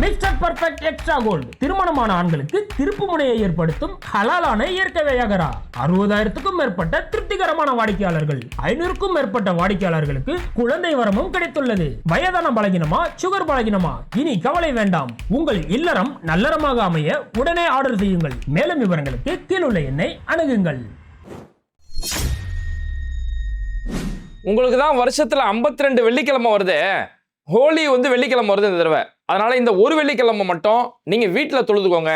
Mister perfect extra gold திருமணமான ஆண்களுக்கு திருப்பு முனையை ஏற்படுத்தும் ஹலாலான இயற்கை வையகரா. அறுபதாயிரத்துக்கும் மேற்பட்ட திருப்திகரமான வாடிக்கையாளர்கள். ஐநூறுக்கும் மேற்பட்ட வாடிக்கையாளர்களுக்கு குழந்தை வரமும் கிடைத்துள்ளது. வயதான பலகினமா சுகர் பலகினமா? இனி கவலை வேண்டாம். உங்கள் இல்லறம் நல்லறமாக அமைய உடனே ஆர்டர் செய்யுங்கள். மேலும் விவரங்களுக்கு கீழுள்ள எண்ணை அணுகுங்கள். உங்களுக்கு தான் வருஷத்துல 52 ரெண்டு வெள்ளிக்கிழமை வருது. ஹோலி வந்து வெள்ளிக்கிழமை வருது இந்த தடவை. அதனால் இந்த ஒரு வெள்ளிக்கிழமை மட்டும் நீங்கள் வீட்டில் தொழுதுக்கோங்க.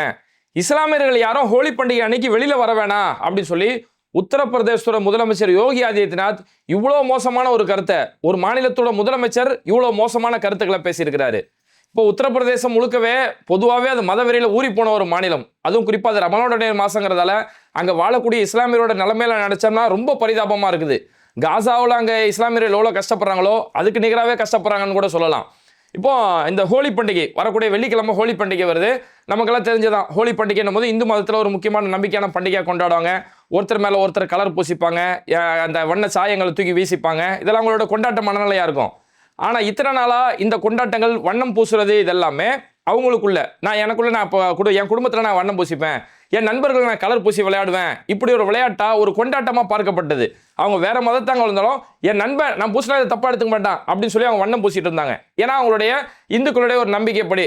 இஸ்லாமியர்கள் யாரும் ஹோலி பண்டிகை அன்னைக்கு வெளியில் வர வேணாம் அப்படின்னு சொல்லி உத்தரப்பிரதேசத்தோட முதலமைச்சர் யோகி ஆதித்யநாத் இவ்வளோ மோசமான ஒரு கருத்தை ஒரு மாநிலத்தோட முதலமைச்சர் இவ்வளோ மோசமான கருத்துக்களை பேசியிருக்கிறாரு. இப்போ உத்தரப்பிரதேசம் முழுக்கவே பொதுவாகவே அது மதவெறியில் ஊறி போன ஒரு மாநிலம். அதுவும் குறிப்பாக அது ரமணோட மாசங்கிறதால அங்கே வாழக்கூடிய இஸ்லாமியரோட நிலைமையில நினச்சோம்னா ரொம்ப பரிதாபமாக இருக்குது. காசாவில் அங்கே இஸ்லாமியர்கள் எவ்வளோ கஷ்டப்படுறாங்களோ அதுக்கு நிகராகவே கஷ்டப்படுறாங்கன்னு கூட சொல்லலாம். இப்போ இந்த ஹோலி பண்டிகை வரக்கூடிய வெள்ளிக்கிழமை ஹோலி பண்டிகை வருது. நமக்கெல்லாம் தெரிஞ்சதான் ஹோலி பண்டிகைன்னும் போது இந்து மதத்தில் ஒரு முக்கியமான நம்பிக்கையான பண்டிகையாக கொண்டாடுவாங்க. ஒருத்தர் மேலே ஒருத்தர் கலர் பூசிப்பாங்க அந்த வண்ண சாயங்களை தூக்கி வீசிப்பாங்க. இதெல்லாம் அவங்களோட கொண்டாட்ட மனநிலையாக இருக்கும். ஆனால் இத்தனை நாளாக இந்த கொண்டாட்டங்கள் வண்ணம் பூசுறது இதெல்லாமே அவங்களுக்குள்ள நான் எனக்குள்ள நான் இப்போ குடு என் குடும்பத்தில் நான் வண்ணம் பூசிப்பேன். என் நண்பர்கள் நான் கலர் பூசி விளையாடுவேன். இப்படி ஒரு விளையாட்டா ஒரு கொண்டாட்டமாக பார்க்கப்பட்டது. அவங்க வேற மதத்தாங்க இருந்தாலும் என் நண்பன் நான் பூசினா இதை தப்பாக எடுத்துக்க மாட்டான் அப்படின்னு சொல்லி அவங்க வண்ணம் பூசிட்டு இருந்தாங்க. ஏன்னா அவங்களுடைய இந்துக்களுடைய ஒரு நம்பிக்கைப்படி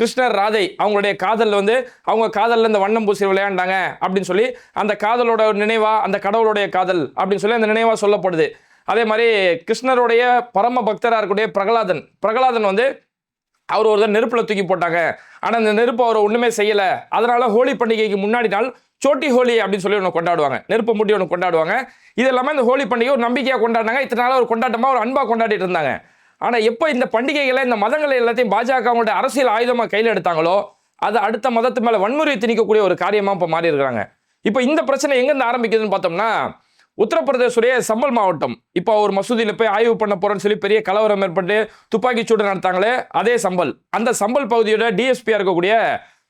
கிருஷ்ணர் ராதை அவங்களுடைய காதலில் வந்து அவங்க காதலில் இந்த வண்ணம் பூசி விளையாண்டாங்க அப்படின்னு சொல்லி அந்த காதலோட நினைவாக அந்த கடவுளுடைய காதல் அப்படின்னு சொல்லி அந்த நினைவாக சொல்லப்படுது. அதே மாதிரி கிருஷ்ணருடைய பரம பக்தராக இருக்கக்கூடிய பிரகலாதன் பிரகலாதன் வந்து அவர் ஒரு நெருப்பில் தூக்கி போட்டாங்க. ஆனால் அந்த நெருப்பு அவர் ஒன்றுமே செய்யலை. அதனால் ஹோலி பண்டிகைக்கு முன்னாடி நாள் சோட்டி ஹோலி அப்படின்னு சொல்லி ஒன்று கொண்டாடுவாங்க. நெருப்பு மூட்டி ஒன்று கொண்டாடுவாங்க. இது எல்லாமே இந்த ஹோலி பண்டிகை ஒரு நம்பிக்கையாக கொண்டாடினாங்க. இத்தனை நாள் ஒரு கொண்டாட்டமாக ஒரு அன்பாக கொண்டாடிட்டு இருந்தாங்க. ஆனால் எப்போ இந்த பண்டிகைகளை இந்த மதங்களை எல்லாத்தையும் பாஜக அவங்களுடைய அரசியல் ஆயுதமாக கையில் எடுத்தாங்களோ அது அடுத்த மதத்து மேலே வன்முறையை திணிக்கக்கூடிய ஒரு காரியமாக இப்போ மாறி இருக்கிறாங்க இப்போ இந்த பிரச்சனை எங்கேருந்து ஆரம்பிக்குதுன்னு பார்த்தோம்னா உத்தரப்பிரதேசுடைய சம்பல் மாவட்டம். இப்போ ஒரு மசூதியில் போய் ஆய்வு பண்ண போறேன்னு சொல்லி பெரிய கலவரம் ஏற்பட்டு துப்பாக்கி சூடு நடத்தாங்களே அதே சம்பல். அந்த சம்பல் பகுதியோட டிஎஸ்பியாக இருக்கக்கூடிய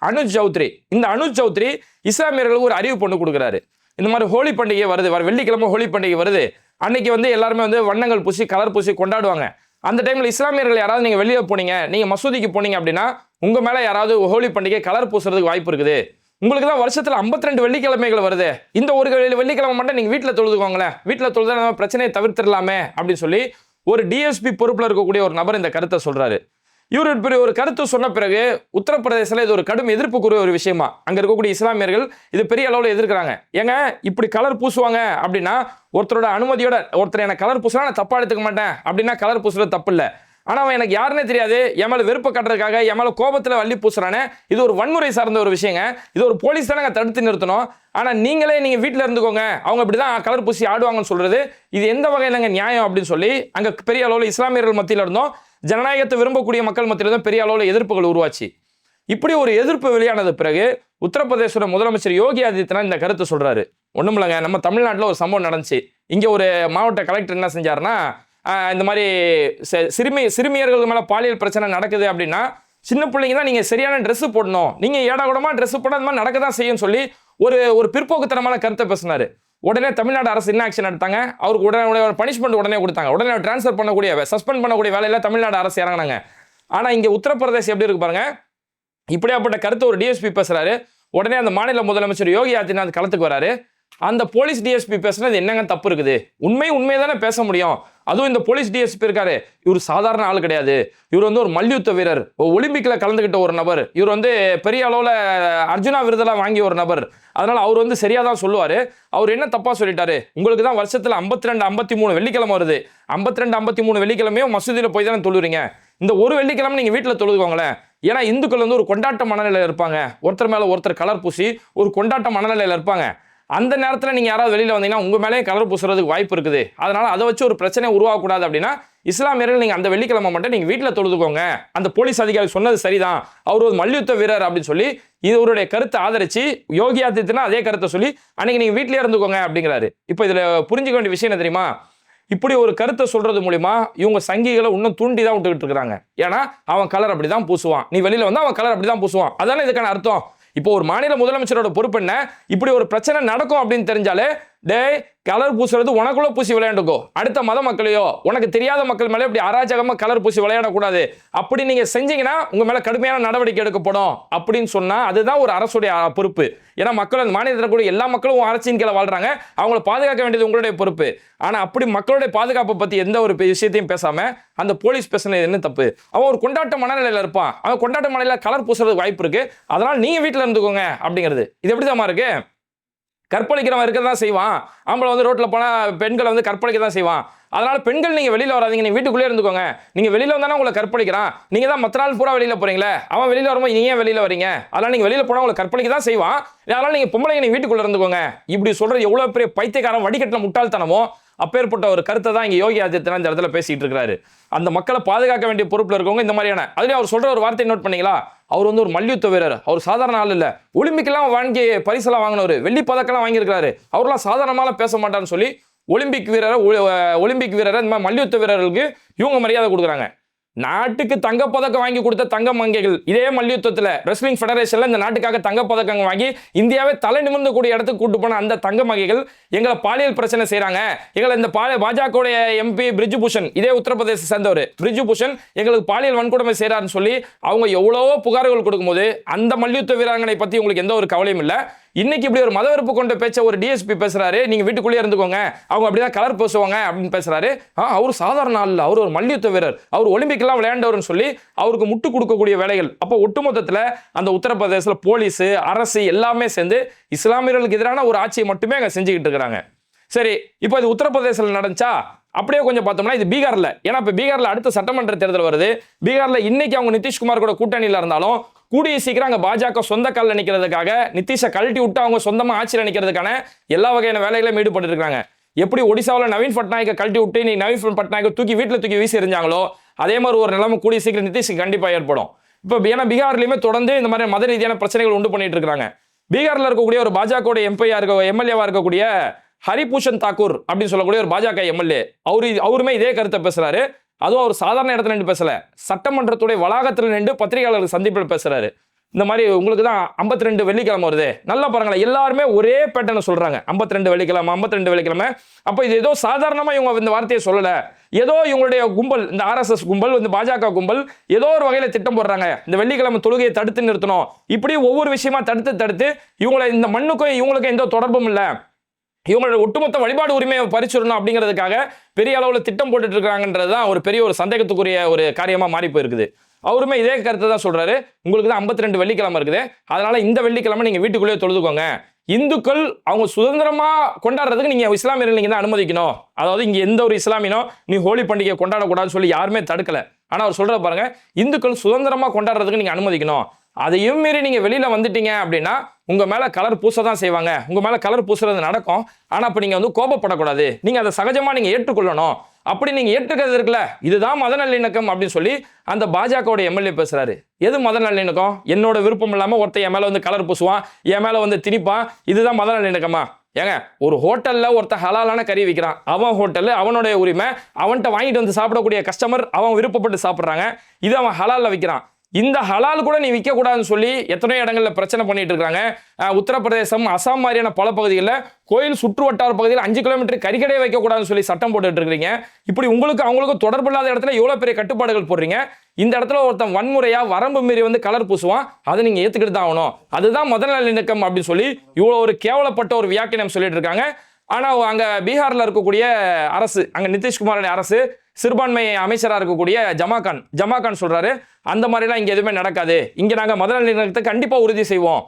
அனுஜ் சௌத்ரி. இந்த அனுஜ் சௌத்ரி இஸ்லாமியர்களுக்கு ஒரு அறிவு பொண்ணு கொடுக்குறாரு. இந்த மாதிரி ஹோலி பண்டிகை வருது வர வெள்ளிக்கிழமை ஹோலி பண்டிகை வருது. அன்னைக்கு வந்து எல்லாருமே வந்து வண்ணங்கள் பூசி கலர் பூசி கொண்டாடுவாங்க. அந்த டைமில் இஸ்லாமியர்கள் யாராவது நீங்கள் வெளியே போனீங்க நீங்கள் மசூதிக்கு போனீங்க அப்படின்னா உங்கள் மேலே யாராவது ஹோலி பண்டிகை கலர் பூசுறதுக்கு வாய்ப்பு இருக்குது. உங்களுக்கு தான் வருஷத்தில் ஐம்பத்தி ரெண்டு வெள்ளிக்கிழமைகள் வருது. இந்த ஒரு வெள்ளிக்கிழமை மட்டும் நீங்கள் வீட்டில் தொழுதுக்கோங்களேன். வீட்டில் தொழுதா நம்ம பிரச்சனையை தவிர்த்திடலாமே அப்படின்னு சொல்லி ஒரு டிஎஸ்பி பொறுப்பில் இருக்கக்கூடிய ஒரு நபர் இந்த கருத்தை சொல்கிறாரு இவர் இப்படி ஒரு கருத்து சொன்ன பிறகு உத்தரப்பிரதேசத்தில் இது ஒரு கடும் எதிர்ப்புக்குரிய ஒரு விஷயமா. அங்கே இருக்கக்கூடிய இஸ்லாமியர்கள் இது பெரிய அளவில் எதிர்க்கிறாங்க. ஏங்க இப்படி கலர் பூசுவாங்க அப்படின்னா ஒருத்தரோட அனுமதியோட ஒருத்தர் எனக்கு கலர் பூசினா நான் தப்பாக எடுத்துக்க மாட்டேன். அப்படின்னா கலர் பூசுறது தப்பு இல்லை. ஆனால் அவன் எனக்கு யாருன்னே தெரியாது. என் மேலே வெறுப்பை கட்டுறதுக்காக என் மேலே கோபத்தில் வள்ளி பூசுறானே. இது ஒரு வன்முறை சார்ந்த ஒரு விஷயங்க. இது ஒரு போலீஸ் தானே தடுத்து நிறுத்தணும். ஆனால் நீங்களே நீங்கள் வீட்டில் இருந்துக்கோங்க. அவங்க இப்படிதான் கலர் பூசி ஆடுவாங்கன்னு சொல்கிறது இது எந்த வகையிலங்க நியாயம் அப்படின்னு சொல்லி அங்கே பெரிய அளவில் இஸ்லாமியர்கள் மத்தியில் இருந்தோம் ஜனநாயகத்தை விரும்பக்கூடிய மக்கள் மத்தியில் தான் பெரிய அளவில் எதிர்ப்புகள் உருவாச்சு. இப்படி ஒரு எதிர்ப்பு வெளியானது பிறகு உத்தரப்பிரதேசோட முதலமைச்சர் யோகி ஆதித்யநாத் இந்த கருத்தை சொல்கிறாரு ஒன்றும் இல்லைங்க நம்ம தமிழ்நாட்டில் ஒரு சம்பவம் நடந்துச்சு. இங்கே ஒரு மாவட்ட கலெக்டர் என்ன செஞ்சாருன்னா இந்த மாதிரி சிறுமி சிறுமியர்களுக்கு மேலே பாலியல் பிரச்சனை நடக்குது அப்படின்னா சின்ன பிள்ளைங்க தான் நீங்கள் சரியான ட்ரெஸ்ஸு போடணும். நீங்கள் ஏடா கூடமா ட்ரெஸ்ஸு போட அந்த மாதிரி நடக்க தான் செய்யும் சொல்லி ஒரு ஒரு பிற்போக்குத்தனமான கருத்தை பேசினாரு. உடனே தமிழ்நாடு அரசு என்ன ஆக்ஷன் எடுத்தாங்க? அவருக்கு உடனே உடனே பனிஷ்மெண்ட் உடனே கொடுத்தாங்க. உடனே ட்ரான்ஸ்ஃபர் பண்ணக்கூடிய சஸ்பெண்ட் பண்ணக்கூடிய வேலையில் தமிழ்நாடு அரசு இறங்கினாங்க. ஆனால் இங்கே உத்தரப்பிரதேசம் எப்படி இருக்கு பாருங்க? இப்படியாப்பட்ட கருத்து ஒரு டிஎஸ்பி பேசுகிறாரு உடனே அந்த மாநில முதலமைச்சர் யோகி ஆதித்யநாத் களத்துக்கு வராரு. அந்த போலீஸ் டிஎஸ்பி பேசுனது என்னங்க தப்பு இருக்குது? உண்மை உண்மையை தானே பேச முடியும். அதுவும் இந்த போலீஸ் டிஎஸ்பி இருக்காரு. இவர் சாதாரண ஆள் கிடையாது. இவர் வந்து ஒரு மல்யுத்த வீரர். ஒலிம்பிக்கில் கலந்துக்கிட்ட ஒரு நபர். இவர் வந்து பெரிய அளவில் அர்ஜுனா விருதெல்லாம் வாங்கிய ஒரு நபர். அதனால் அவர் வந்து சரியாக தான் சொல்லுவார். அவர் என்ன தப்பாக சொல்லிட்டாரு? உங்களுக்கு தான் வருஷத்தில் ஐம்பத்தி ரெண்டு ஐம்பத்தி மூணு வெள்ளிக்கிழமை வருது. 52 ரெண்டு ஐம்பத்தி மூணு வெள்ளிக்கிழமையும் மசூதியில் போய் தானே தொழுறீங்க? இந்த ஒரு வெள்ளிக்கிழமை நீங்கள் வீட்டில் தொழுதுக்கோங்களேன். ஏன்னா இந்துக்கள் வந்து ஒரு கொண்டாட்ட மனநிலையில் இருப்பாங்க. ஒருத்தர் மேலே ஒருத்தர் கலர் பூசி ஒரு கொண்டாட்ட மனநிலையில் இருப்பாங்க. அந்த நேரத்தில் நீங்கள் யாராவது வெளியில் வந்தீங்கன்னா உங்கள் மேலேயே கலர் பூசுறதுக்கு வாய்ப்பு இருக்குது. அதனால் அதை வச்சு ஒரு பிரச்சனை உருவாகக்கூடாது அப்படின்னா இஸ்லாமியர்கள் நீங்கள் அந்த வெள்ளிக்கிழமை மட்டும் நீங்கள் வீட்டில் தொழுதுக்கோங்க. அந்த போலீஸ் அதிகாரி சொன்னது சரிதான். அவர் ஒரு மல்யுத்த வீரர் அப்படின்னு சொல்லி இவருடைய கருத்தை ஆதரித்து யோகி ஆதித்யநாத் அதே கருத்தை சொல்லி அன்றைக்கி நீங்கள் வீட்டிலே இருந்துக்கோங்க அப்படிங்கிறாரு. இப்போ இதில் புரிஞ்சுக்க வேண்டிய விஷயம் என்ன தெரியுமா? இப்படி ஒரு கருத்தை சொல்றது மூலிமா இவங்க சங்கிகளை இன்னும் தூண்டி தான் விட்டுக்கிட்டு இருக்கிறாங்க. ஏன்னா அவன் கலர் அப்படி தான் பூசுவான். நீ வெளியில் வந்து அவன் கலர் அப்படி தான் பூசுவான். அதானே இதுக்கான அர்த்தம்? இப்போ ஒரு மாநில முதலமைச்சரோட பொறுப்பு என்ன? இப்படி ஒரு பிரச்சனை நடக்கும் அப்படின்னு தெரிஞ்சாலே டேய் கலர் பூசுறது உனக்குள்ள பூசி விளையாண்டுக்கோ. அடுத்த மத மக்களையோ உனக்கு தெரியாத மக்கள் மேலே இப்படி அராஜகமாக கலர் பூசி விளையாடக்கூடாது. அப்படி நீங்கள் செஞ்சீங்கன்னா உங்கள் மேலே கடுமையான நடவடிக்கை எடுக்கப்படும் அப்படின்னு சொன்னால் அதுதான் ஒரு அரசுடைய பொறுப்பு. ஏன்னா மக்கள் அந்த மாநிலத்தில் கூட எல்லா மக்களும் அரசின் கீழே வாழ்றாங்க. அவங்கள பாதுகாக்க வேண்டியது உங்களுடைய பொறுப்பு. ஆனால் அப்படி மக்களுடைய பாதுகாப்பை பற்றி எந்த ஒரு விஷயத்தையும் பேசாமல் அந்த போலீஸ் பேசுனது என்ன தப்பு? அவன் ஒரு கொண்டாட்ட மனநிலையில் இருப்பான். அவன் கொண்டாட்ட மனநிலையில் கலர் பூசுறதுக்கு வாய்ப்பு இருக்குது அதனால் நீங்கள் வீட்டில் இருந்துக்கோங்க அப்படிங்கிறது. இது எப்படி இருக்குது கற்பழிக்கிறவன் இருக்க தான் செய்வான். ஆம்பளை வந்து ரோட்டில் போனால் பெண்களை வந்து கற்பழிக்க தான் செய்வான். அதனால் பெண்கள் நீங்கள் வெளியில் வராதீங்க நீங்கள் வீட்டுக்குள்ளே இருந்துக்கோங்க. நீங்கள் வெளியில் வந்தானே உங்களை கற்பழிக்கிறான். நீங்கள் தான் மற்ற நாள் பூரா வெளியில் போகிறீங்களே அவன் வெளியில் வரும்போது நீ ஏன் வெளியில் வரீங்க? அதனால் நீங்கள் வெளியில் போனால் உங்களை கற்பழிக்க தான் செய்வான். அதனால் நீங்கள் பொம்பளைங்க நீங்கள் வீட்டுக்குள்ளே இருந்துக்கோங்க. இப்படி சொல்கிறது எவ்வளோ பெரிய பைத்தியக்காரன் வடிகட்டின முட்டாள்தனமோ அப்பேற்பட்ட ஒரு கருத்தை தான் இங்கே யோகி ஆதித்யநாத் இந்த இடத்துல பேசிட்டு இருக்கிறாரு. அந்த மக்களை பாதுகாக்க வேண்டிய பொறுப்பில் இருக்கவங்க இந்த மாதிரியான அதுலேயும் அவர் சொல்கிற ஒரு வார்த்தையை நோட் பண்ணிங்களா? அவர் வந்து ஒரு மல்யுத்த வீரர். அவர் சாதாரண ஆள் இல்லை. ஒலிம்பிக்கெல்லாம் வாங்கி பரிசெல்லாம் வாங்கினவர். வெள்ளி பதக்கெல்லாம் வாங்கியிருக்காரு அவர்லாம் சாதாரணமாலாம் பேச மாட்டார்னு சொல்லி ஒலிம்பிக் வீரரை ஒலிம்பிக் வீரரை இந்த மாதிரி மல்யுத்த வீரர்களுக்கு இவங்க மரியாதை கொடுக்குறாங்க. நாட்டுக்கு தங்கப்பதக்கம் வாங்கி கொடுத்த தங்க மங்கைகள். இதே மல்யுத்தத்தில் ரெஸ்லிங் ஃபெடரேஷன்ல இந்த நாட்டுக்காக தங்கப்பதக்கம் வாங்கி இந்தியாவே தலை நிமிர்ந்து கூடிய இடத்துக்கு கூட்டு போன அந்த தங்க மங்கைகள் எங்களை பாலியல் பிரச்சனை செய்றாங்க. எங்களை இந்த பாலியல் பாஜகவுடைய எம்பி பிரிஜு பூஷன் இதே உத்தரப்பிரதேச சேர்ந்தவர் பிரிஜு பூஷன் எங்களுக்கு பாலியல் வன்கொடுமை செய்கிறாருன்னு சொல்லி அவங்க எவ்வளவோ புகார்கள் கொடுக்கும்போது அந்த மல்யுத்த வீராங்கனை பத்தி உங்களுக்கு எந்த ஒரு கவலையும் இல்லை. இன்னைக்கு இப்படி ஒரு மதவெறுப்பு கொண்ட பேச்ச ஒரு டிஎஸ்பி பேசுறாரு நீங்க வீட்டுக்குள்ளேயே இருந்துக்கோங்க. அவங்க அப்படிதான் கலர் பேசுவாங்க அப்படின்னு பேசுறாரு. அவர் சாதாரண ஆள் அவர் ஒரு மல்யுத்த வீரர். அவர் இதுக்கெல்லாம் விளையாண்டவர்னு சொல்லி அவருக்கு முட்டு கொடுக்கக்கூடிய வேலைகள். அப்போ ஒட்டுமொத்தத்துல அந்த உத்தரப்பிரதேசத்துல போலீஸ் அரசு எல்லாமே சேர்ந்து இஸ்லாமியர்களுக்கு எதிரான ஒரு ஆட்சியை மட்டுமே அங்க செஞ்சுக்கிட்டு இருக்கிறாங்க. சரி இப்போ இது உத்தரப்பிரதேசத்தில் நடந்துச்சா? அப்படியே கொஞ்சம் பார்த்தோம்னா இது பீகார்ல. ஏன்னா இப்போ பீகார்ல அடுத்த சட்டமன்ற தேர்தல் வருது. பீகார்ல இன்னைக்கு அவங்க நிதிஷ்குமார் கூட கூட்டணியில் இருந்தாலும் கூடிய சீக்கிரம் அங்கே பாஜக சொந்த காலில் நிற்கிறதுக்காக நிதிஷை கழட்டி விட்டு அவங்க சொந்தமாக ஆட்சியில் நிற்கிறதுக்கான எல்லா வகையான வேலைகளையும் ஈடுபட்டு இருக்காங்க எப்படி ஒடிசாவில் நவீன் பட்நாயக்கை கழட்டி விட்டு நீ நவீன் பட்நாயக்கை தூக்கி வீட்டில் தூக்கி வீசி எறிஞ்சாங்களோ அதே மாதிரி ஒரு நிலைமை கூடிய சீக்கிரம் நிதிஷ்க்கு கண்டிப்பாக ஏற்படும். இப்போ ஏன்னா பீகார்லையுமே தொடர்ந்து இந்த மாதிரி மத ரீதியான பிரச்சனைகள் உண்டு பண்ணிட்டு இருக்கிறாங்க பீகாரில் இருக்கக்கூடிய ஒரு பாஜக எம்பியா இருக்க எம்எல்ஏவாக இருக்கக்கூடிய ஹரிபூஷன் தாக்கூர் அப்படின்னு சொல்லக்கூடிய ஒரு பாஜக எம்எல்ஏ அவரு அவருமே இதே கருத்தை பேசுறாரு. அதுவும் அவர் சாதாரண இடத்துல நின்று பேசல. சட்டமன்றத்துடைய வளாகத்தில் நின்று பத்திரிகையாளர்கள் சந்திப்பில் பேசுறாரு. இந்த மாதிரி உங்களுக்கு தான் 52 ரெண்டு வெள்ளிக்கிழமை வருது. நல்லா பாருங்களேன் எல்லாருமே ஒரே பேட்டர்னை சொல்கிறாங்க ஐம்பத்தி ரெண்டு வெள்ளிக்கிழமை 52 ரெண்டு வெள்ளிக்கிழமை. அப்போ இது ஏதோ சாதாரணமாக இவங்க இந்த வார்த்தையை சொல்லலை. ஏதோ இவங்களுடைய கும்பல் இந்த ஆர்எஸ்எஸ் கும்பல் இந்த பாஜக கும்பல் ஏதோ ஒரு வகையில் திட்டம் போடுறாங்க. இந்த வெள்ளிக்கிழமை தொழுகையை தடுத்து நிறுத்தணும். இப்படி ஒவ்வொரு விஷயமா தடுத்து தடுத்து இவங்களை இந்த மண்ணுக்கும் இவங்களுக்கும் எந்த தொடர்பும் இல்லை. இவங்களோட ஒட்டுமொத்த வழிபாடு உரிமையை பறிச்சிடணும் அப்படிங்கிறதுக்காக பெரிய அளவில் திட்டம் போட்டுட்டு இருக்காங்கன்றது தான் ஒரு பெரிய ஒரு சந்தேகத்துக்குரிய ஒரு காரியமாக மாறி போயிருக்குது. அவருமே இதே கருத்தை தான் சொல்கிறாரு உங்களுக்கு தான் 52 ரெண்டு வெள்ளிக்கிழமை இருக்குது. அதனால் இந்த வெள்ளிக்கிழமை நீங்கள் வீட்டுக்குள்ளேயே தொழுதுக்கோங்க. இந்துக்கள் அவங்க சுதந்திரமாக கொண்டாடுறதுக்கு நீங்கள் இஸ்லாமியர்கள் நீங்கள் தான் அனுமதிக்கணும். அதாவது இங்கே எந்த ஒரு இஸ்லாமியனோ நீ ஹோலி பண்டிகை கொண்டாடக்கூடாதுன்னு சொல்லி யாருமே தடுக்கலை. ஆனால் அவர் சொல்கிற பாருங்கள் இந்துக்கள் சுதந்திரமாக கொண்டாடுறதுக்கு நீங்கள் அனுமதிக்கணும். அதையும் மீறி நீங்கள் வெளியில் வந்துட்டீங்க அப்படின்னா உங்கள் மேலே கலர் பூச தான் செய்வாங்க. உங்கள் மேலே கலர் பூசுறது நடக்கும். ஆனால் அப்போ நீங்கள் வந்து கோபப்படக்கூடாது. நீங்கள் அதை சகஜமாக நீங்கள் ஏற்றுக்கொள்ளணும். அப்படி நீங்கள் ஏற்றுக்கிறது இருக்குல்ல இதுதான் மத நல்லிணக்கம் அப்படின்னு சொல்லி அந்த பாஜகவோட எம்எல்ஏ பேசுகிறாரு எது மத நல்லிணக்கம்? என்னோட விருப்பம் இல்லாமல் ஒருத்தன் என் மேலே வந்து கலர் பூசுவான் என் மேலே வந்து திணிப்பான் இதுதான் மத நல்லிணக்கமா? ஏங்க ஒரு ஹோட்டலில் ஒருத்தன் ஹலாலான கறி விற்கிறான் அவன் ஹோட்டலில் அவனுடைய உரிமை அவன்கிட்ட வாங்கிட்டு வந்து சாப்பிடக்கூடிய கஸ்டமர் அவன் விருப்பப்பட்டு சாப்பிட்றாங்க. இது அவன் ஹலாலில் விற்கிறான் இந்த ஹலால் கூட நீ விற்கக்கூடாதுன்னு சொல்லி எத்தனையோ இடங்களில் பிரச்சனை பண்ணிட்டு இருக்காங்க. உத்தரப்பிரதேசம் அசாம் மாதிரியான பல பகுதிகளில் கோயில் சுற்று வட்டார பகுதியில் அஞ்சு கிலோமீட்டர் கறிக்கடையை வைக்கக்கூடாதுன்னு சொல்லி சட்டம் போட்டுட்டு இருக்கிறீங்க. இப்படி உங்களுக்கு அவங்களுக்கும் தொடர்பு இல்லாத இடத்துல எவ்வளோ பெரிய கட்டுப்பாடுகள் போடுறீங்க? இந்த இடத்துல ஒருத்தன் வன்முறையா வரம்பு மீறி வந்து கலர் பூசுவான். அதை நீங்க ஏத்துக்கிட்டு தான் ஆகணும். அதுதான் முதல் நல்லிணக்கம் அப்படின்னு சொல்லி இவ்வளோ ஒரு கேவலப்பட்ட ஒரு வியாக்கியம் சொல்லிட்டு இருக்காங்க. ஆனா அங்க பீகார்ல இருக்கக்கூடிய அரசு அங்க நிதிஷ்குமாரோட அரசு சிறுபான்மை அமைச்சராக இருக்கக்கூடிய ஜமாகான் ஜமாகான் சொல்றாரு அந்த மாதிரிலாம் இங்கே எதுவுமே நடக்காது. இங்கே நாங்கள் முதல் நல்லிணக்கத்தை கண்டிப்பாக உறுதி செய்வோம்.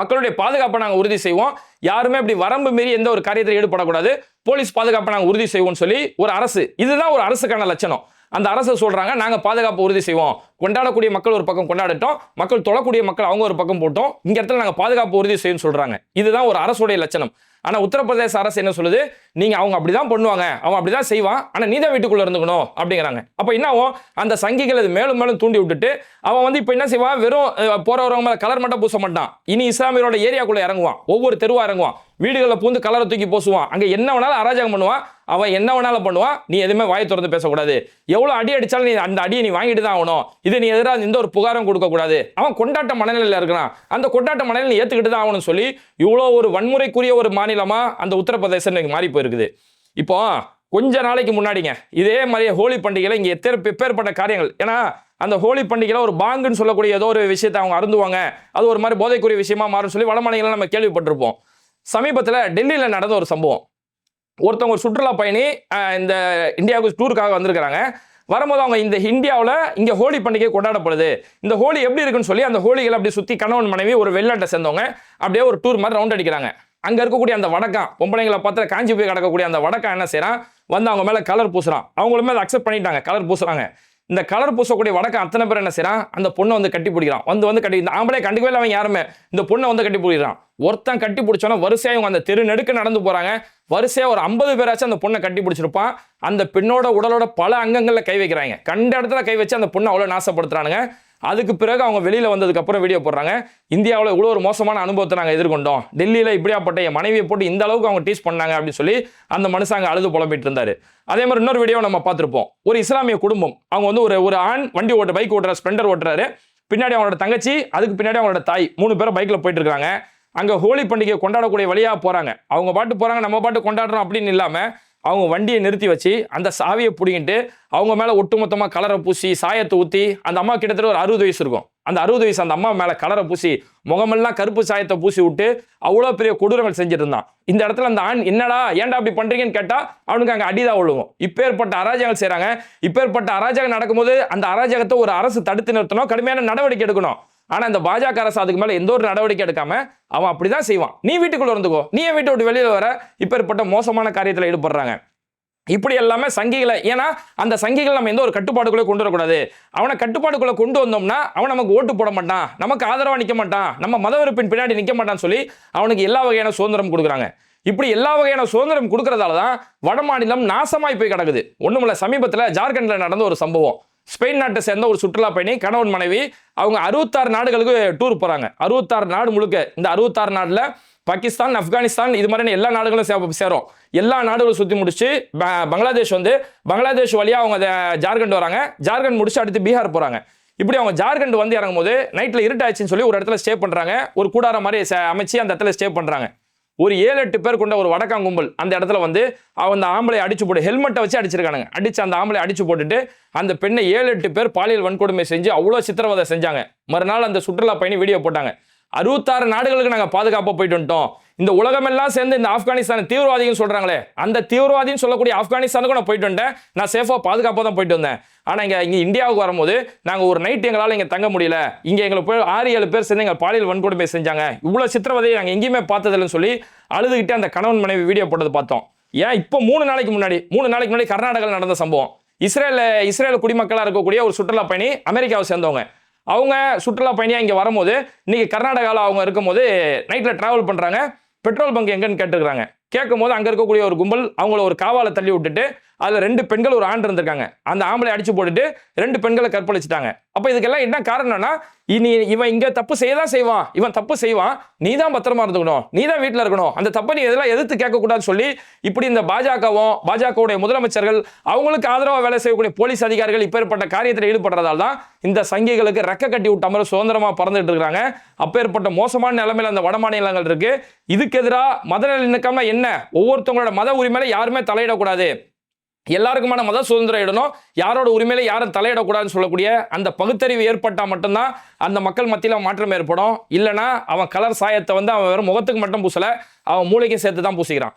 மக்களுடைய பாதுகாப்பை நாங்கள் உறுதி செய்வோம். யாருமே இப்படி வரம்பு மீறி எந்த ஒரு காரியத்தில் ஈடுபடக்கூடாது. போலீஸ் பாதுகாப்பை நாங்கள் உறுதி செய்வோம்னு சொல்லி ஒரு அரசு இதுதான் ஒரு அரசுக்கான லட்சணம். அந்த அரசு சொல்றாங்க நாங்கள் பாதுகாப்பு உறுதி செய்வோம். கொண்டாடக்கூடிய மக்கள் ஒரு பக்கம் கொண்டாடட்டும். மக்கள் தொழக்கூடிய மக்கள் அவங்க ஒரு பக்கம் போட்டோம். இங்க இடத்துல நாங்கள் பாதுகாப்பு உறுதி செய்யும் சொல்றாங்க. இதுதான் ஒரு அரசுடைய லட்சணம். ஆனால் உத்தரப்பிரதேச அரசு என்ன சொல்லுது? நீங்கள் அவங்க அப்படிதான் பண்ணுவாங்க. அவன் அப்படிதான் செய்வான். ஆனால் நீ தான் வீட்டுக்குள்ளே இருந்துக்கணும் அப்படிங்கிறாங்க. அப்போ என்ன ஆகும்? அந்த சங்கிகள் அது மேலும் மேலும் தூண்டி விட்டுட்டு அவன் வந்து இப்போ என்ன செய்வான்? வெறும் போகிறவங்க மேலே கலர் மட்டும் பூச மாட்டான். இனி இஸ்லாமியரோட ஏரியாக்குள்ளே இறங்குவான். ஒவ்வொரு தெருவாக இறங்குவான். வீடுகளில் பூந்து கலரை தூக்கி பூசுவான். அங்கே என்ன வேணாலும் அராஜகம் பண்ணுவான். அவன் என்ன வேணாலும் பண்ணுவான். நீ எதுவுமே வாய் திறந்து பேசக்கூடாது. எவ்வளோ அடி அடித்தாலும் நீ அந்த அடியை நீ வாங்கிட்டு தான் ஆகணும். இது நீ எதிராக எந்த ஒரு புகாரும் கொடுக்கக்கூடாது அவன் கொண்டாட்ட மனநிலையில் இருக்கிறான். அந்த கொண்டாட்ட மனநிலை ஏற்றுக்கிட்டு தான் ஆகணும்னு சொல்லி இவ்வளோ ஒரு வன்முறைக்குரிய ஒரு மாநிலம் மாநிலமாக அந்த உத்தரப்பிரதேசம் இன்னைக்கு மாறி போயிருக்குது. இப்போ கொஞ்ச நாளைக்கு முன்னாடிங்க இதே மாதிரி ஹோலி பண்டிகையில் இங்கே எத்தனை பேர்பட்ட காரியங்கள். ஏன்னா அந்த ஹோலி பண்டிகையில் ஒரு பாங்குன்னு சொல்லக்கூடிய ஏதோ ஒரு விஷயத்தை அவங்க அருந்துவாங்க. அது ஒரு மாதிரி போதைக்குரிய விஷயமா மாறும்னு சொல்லி வட நம்ம கேள்விப்பட்டிருப்போம். சமீபத்தில் டெல்லியில் நடந்த ஒரு சம்பவம். ஒருத்தவங்க ஒரு சுற்றுலா பயணி இந்த இந்தியாவுக்கு டூருக்காக வந்திருக்கிறாங்க. வரும்போது அவங்க இந்த இந்தியாவில் இங்கே ஹோலி பண்டிகை கொண்டாடப்படுது. இந்த ஹோலி எப்படி இருக்குன்னு சொல்லி அந்த ஹோலிகளை அப்படி சுற்றி கணவன் மனைவி ஒரு வெளிநாட்டை சேர்ந்தவங்க அப்படியே ஒரு டூர் மாதிரி ரவுண்ட் அடிக்கிறாங்க. அங்கே இருக்கக்கூடிய அந்த வடக்கம் பொம்பளைங்களை பார்த்து காஞ்சி போய் கிடக்கக்கூடிய அந்த வடக்கம் என்ன செய்கிறான் வந்து அவங்க மேலே கலர் பூசுகிறான் அவங்களுமே அதை அக்செப்ட் பண்ணிட்டாங்க கலர் பூசுகிறாங்க இந்த கலர் பூசக்கூடிய வடக்கம் அத்தனை பேர் என்ன செய்கிறான் அந்த பொண்ணை வந்து கட்டி பிடிக்கிறான். வந்து வந்து கட்டி இந்த ஆம்பளை கண்டுக்கவே இல்லை அவன் யாருமே. இந்த பொண்ணை வந்து கட்டி பிடிக்கிறான். ஒருத்தன் கட்டி பிடிச்சோன்னா வரிசையாக இவங்க அந்த தெரு நெடுக்க நடந்து போகிறாங்க வரிசையாக ஒரு ஐம்பது பேராச்சும் அந்த பொண்ணை கட்டி பிடிச்சிருப்பான். அந்த பெண்ணோட உடலோட பல அங்கங்களில் கை வைக்கிறாங்க. கண்ட இடத்துல கை வச்சு அந்த பொண்ணை அவ்வளோ நாசப்படுத்துறானுங்க. அதுக்கு பிறகு அவங்க வெளியில் வந்ததுக்கப்புறம் வீடியோ போடுறாங்க. இந்தியாவில் இவ்வளோ ஒரு மோசமான அனுபவத்தை நாங்கள் எதிர்கொண்டோம். டெல்லியில் இப்படியாப்பட்ட என் மனைவியை போட்டு இந்த அளவுக்கு அவங்க டீச் பண்ணாங்க அப்படின்னு சொல்லி அந்த மனுஷங்க அழுது புலம்பிட்டு இருந்தார். அதே மாதிரி இன்னொரு வீடியோ நம்ம பார்த்துருப்போம். ஒரு இஸ்லாமிய குடும்பம். அவங்க வந்து ஒரு ஒரு ஆண் வண்டி ஓட்டுற பைக் ஓட்டுற ஸ்ப்ளெண்டர் ஓட்டுறாரு. பின்னாடி அவங்களோட தங்கச்சி அதுக்கு பின்னாடி அவங்களோட தாய். மூணு பேரும் பைக்கில் போயிட்டு இருக்காங்க. அங்கே ஹோலி பண்டிகை கொண்டாடக்கூடிய வழியாக போகிறாங்க அவங்க பாட்டு போகிறாங்க நம்ம பாட்டு கொண்டாடுறோம் அப்படின்னு இல்லாமல் அவங்க வண்டியை நிறுத்தி வச்சு அந்த சாவியை பிடிங்கிட்டு அவங்க மேலே ஒட்டுமொத்தமாக கலரை பூசி சாயத்தை ஊற்றி அந்த அம்மா கிட்டத்தட்ட ஒரு அறுபது வயசு இருக்கும். அந்த அறுபது வயசு அந்த அம்மா மேலே கலரை பூசி முகமெல்லாம் கருப்பு சாயத்தை பூசி விட்டு அவ்வளோ பெரிய கொடூரங்கள் செஞ்சுட்டு இருந்தான். இந்த இடத்துல அந்த ஆண் என்னடா ஏன்டா அப்படி பண்ணுறீங்கன்னு கேட்டால் அவனுக்கு அங்கே அடிதான் விழுகும். இப்பேற்பட்ட அராஜகங்கள் செய்கிறாங்க இப்பேற்பட்ட அராஜகம் நடக்கும்போது அந்த அராஜகத்தை ஒரு அரசு தடுத்து நிறுத்தணும் கடுமையான நடவடிக்கை எடுக்கணும். ஆனால் இந்த பாஜக அரசு அதுக்கு மேலே எந்த ஒரு நடவடிக்கை எடுக்காம அவன் அப்படிதான் செய்வான். நீ வீட்டுக்குள்ள இருந்துக்கோ. நீ என் வீட்டை விட்டு வெளியில் வர இப்பேற்பட்ட மோசமான காரியத்தில் ஈடுபடுறாங்க. இப்படி எல்லாமே சங்கிகளை ஏன்னா அந்த சங்கிகள் நம்ம எந்த ஒரு கட்டுப்பாடுக்குள்ளே கொண்டு வரக்கூடாது. அவனை கட்டுப்பாடுக்குள்ளே கொண்டு வந்தோம்னா அவன் நமக்கு ஓட்டு போட மாட்டான். நமக்கு ஆதரவாக நிற்க மாட்டான். நம்ம மதவெறுப்பின் பின்னாடி நிற்க மாட்டான்னு சொல்லி அவனுக்கு எல்லா வகையான சுதந்திரம் கொடுக்குறாங்க. இப்படி எல்லா வகையான சுதந்திரம் கொடுக்கறதால தான் வட மாநிலம் நாசமாய் போய் கிடக்குது. ஒன்றுமில்ல சமீபத்தில் ஜார்க்கண்டில் நடந்த ஒரு சம்பவம். ஸ்பெயின் நாட்டை சேர்ந்த ஒரு சுற்றுலா பயணி கணவன் மனைவி அவங்க அறுபத்தாறு நாடுகளுக்கு டூர் போகிறாங்க அறுபத்தாறு நாடு முழுக்க. இந்த அறுபத்தாறு நாட்டில் பாகிஸ்தான் ஆப்கானிஸ்தான் இது மாதிரியான எல்லா நாடுகளும் சே- சேரும். எல்லா நாடுகளும் சுற்றி முடிச்சு ப- பங்களாதேஷ் வந்து பங்களாதேஷ் வழியாக அவங்க அதை- ஜார்க்கண்ட் வராங்க. ஜார்க்கண்ட் முடிச்சு அடுத்து பீகார் போகிறாங்க இப்படி அவங்க ஜார்க்கண்ட் வந்து இறங்கும் போது நைட்டில் இருட்டாச்சுன்னு சொல்லி ஒரு இடத்துல ஸ்டே பண்ணுறாங்க ஒரு கூடார மாதிரி ச- அமைச்சு அந்த இடத்துல ஸ்டே பண்ணுறாங்க ஒரு ஏழு எட்டு பேர் கொண்ட ஒரு வடக்காங் கும்பல் அந்த இடத்துல வந்து அவன் அந்த ஆம்பளை அடிச்சு போட்டு ஹெல்மெட்டை வச்சு அடிச்சிருக்கானுங்க. அடிச்சு அந்த ஆம்பளை அடிச்சு போட்டுட்டு அந்த பெண்ணை ஏழு எட்டு பேர் பாலியல் வன்கொடுமை செஞ்சு அவ்வளோ சித்திரவதை செஞ்சாங்க. மறுநாள் அந்த சுற்றுலா பயணி வீடியோ போட்டாங்க. அறுபத்தாறு நாடுகளுக்கு நாங்கள் பாதுகாப்பாக போயிட்டு வந்துட்டோம். இந்த உலகமெல்லாம் சேர்ந்து இந்த ஆப்கானிஸ்தான் தீவிரவாதிகள் சொல்கிறாங்களே அந்த தீவிரவாதின்னு சொல்லக்கூடிய ஆப்கானிஸ்தானுக்கு நான் போயிட்டு வந்தேன் நான் சேஃபாக பாதுகாப்பாக தான் போயிட்டு வந்தேன். ஆனால் இங்கே இங்கே இந்தியாவுக்கு வரும்போது நாங்கள் ஒரு நைட் எங்களால் இங்கே தங்க முடியல. இங்கே எங்களை போய் ஆறு ஏழு பேர் சேர்ந்து எங்கள் பாலியல் வன்கொடுமை செஞ்சாங்க. இவ்வளோ சித்திரவதையை நாங்கள் எங்கேயுமே பார்த்ததில்லைன்னு சொல்லி அழுதுகிட்டே அந்த கணவன் மனைவி வீடியோ போட்டது பார்த்தோம். ஏன் இப்போ மூணு நாளைக்கு முன்னாடி மூணு நாளைக்கு முன்னாடி கர்நாடகாவில் நடந்த சம்பவம். இஸ்ரேல் இஸ்ரேல் குடிமக்களாக இருக்கக்கூடிய ஒரு சுற்றுலா பயணி அமெரிக்காவை சேர்ந்தவங்க. அவங்க சுற்றுலா பயணியாக இங்கே வரும்போது இன்றைக்கி கர்நாடகாவில் அவங்க இருக்கும்போது நைட்டில் ட்ராவல் பண்ணுறாங்க பெட்ரோல் பங்க் எங்கன்னு கேட்டுருக்குறாங்க கேட்கும் போது அங்கே இருக்கக்கூடிய ஒரு கும்பல் அவங்கள ஒரு காவால தள்ளி விட்டுட்டு அதில் ரெண்டு பெண்கள் ஒரு ஆண் இருந்திருக்காங்க. அந்த ஆம்பளை அடிச்சு போட்டுட்டு ரெண்டு பெண்களை கற்பழிச்சிட்டாங்க. அப்போ இதுக்கெல்லாம் என்ன காரணம்னா இனி இவன் இங்கே தப்பு செய்ய தான் செய்வான். இவன் தப்பு செய்வான். நீ தான் பத்திரமா இருந்துக்கணும். நீ தான் வீட்டில் இருக்கணும். அந்த தப்பை நீ இதெல்லாம் எதிர்த்து கேட்கக்கூடாதுன்னு சொல்லி இப்படி இந்த பாஜகவும் பாஜகவுடைய முதலமைச்சர்கள் அவங்களுக்கு ஆதரவாக வேலை செய்யக்கூடிய போலீஸ் அதிகாரிகள் இப்பேற்பட்ட காரியத்தில் ஈடுபடுறதால தான் இந்த சங்கிகளுக்கு ரெக்க கட்டி விட்ட மாதிரி சுதந்திரமா பறந்துட்டு இருக்கிறாங்க அப்பேற்பட்ட மோசமான நிலைமையில் அந்த வட மாநிலங்கள் இருக்கு. இதுக்கு எதிராக மத நல்லிணக்கம்னா என்ன? ஒவ்வொருத்தவங்களோட மத உரிமையில யாருமே தலையிடக்கூடாது. எல்லாருக்குமான மத சுதந்திரம் இடணும். யாரோட உரிமையில யாரும் தலையிடக்கூடாதுன்னு சொல்லக்கூடிய அந்த பகுத்தறிவு ஏற்பட்டால் மட்டும்தான் அந்த மக்கள் மத்தியில் மாற்றம் ஏற்படும். இல்லைனா அவன் கலர் சாயத்தை வந்து அவன் வெறும் முகத்துக்கு மட்டும் பூசலை அவன் மூளைக்கு சேர்த்து தான் பூசிக்கிறான்.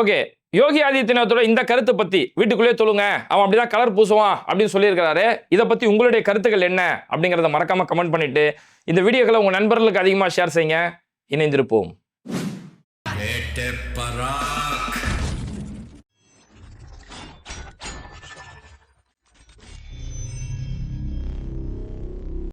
ஓகே. யோகி ஆதித்யநாத்தோட இந்த கருத்தை பற்றி வீட்டுக்குள்ளேயே சொல்லுங்க. அவன் அப்படிதான் கலர் பூசுவான் அப்படின்னு சொல்லியிருக்கிறாரு. இதை பற்றி உங்களுடைய கருத்துக்கள் என்ன அப்படிங்கிறத மறக்காமல் கமெண்ட் பண்ணிட்டு இந்த வீடியோக்களை உங்கள் நண்பர்களுக்கு அதிகமாக ஷேர் செய்யுங்க. இணைந்திருப்போம்.